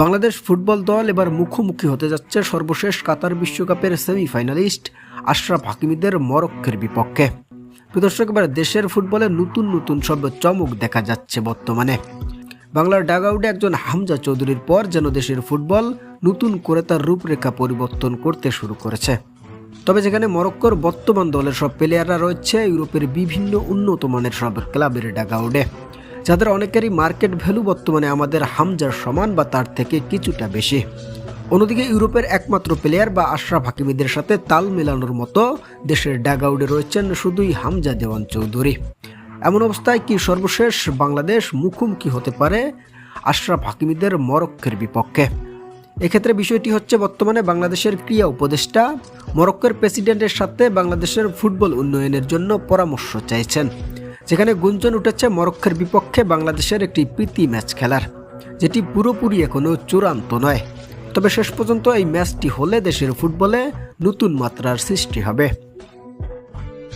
Bangladesh football দল এবার মুখোমুখি হতে যাচ্ছে সর্বশেষ কাতার বিশ্বকাপের সেমিফাইনালিস্ট আশরাফ হাকিমিদের মরক্কের বিপক্ষে। প্রদর্শক এবার দেশের ফুটবলে নতুন নতুন সব চমক দেখা যাচ্ছে বর্তমানে। বাংলার ডাগআউটে একজন হামজা চৌধুরীর পর যেন দেশের ফুটবল নতুন করে তার রূপরেখা পরিবর্তন করতে শুরু করেছে। তবে যেখানে মরক্কোর বর্তমান দলের সব প্লেয়াররা রয়েছে, ইউরোপের বিভিন্ন উন্নত মানের সব ক্লাবের ডাগাউডে যাদের অনেকেরই মার্কেট ভ্যালু বর্তমানে আমাদের হামজার সমান বা তার থেকে কিছুটা বেশি। অন্যদিকে ইউরোপের একমাত্র প্লেয়ার বা আশরাফ হাকিমিদের সাথে তাল মেলানোর মতো দেশের ডাগাউডে রয়েছেন শুধুই হামজা দেওয়ান চৌধুরী। এমন অবস্থায় কি সর্বশেষ বাংলাদেশ মুখোমুখি হতে পারে আশরাফ হাকিমিদের মরক্কের বিপক্ষে? এক্ষেত্রে বিষয়টি হচ্ছে বর্তমানে বাংলাদেশের ক্রিয়া উপদেষ্টা মরক্কোর প্রেসিডেন্টের সাথে বাংলাদেশের ফুটবল উন্নয়নের জন্য পরামর্শ চাইছেন। যেখানে গুঞ্জন উঠেছে মরক্কোর বিপক্ষে বাংলাদেশের একটি প্রীতি ম্যাচ খেলার, যেটি পুরোপুরি এখনও চূড়ান্ত নয়। তবে শেষ পর্যন্ত এই ম্যাচটি হলে দেশের ফুটবলে নতুন মাত্রার সৃষ্টি হবে।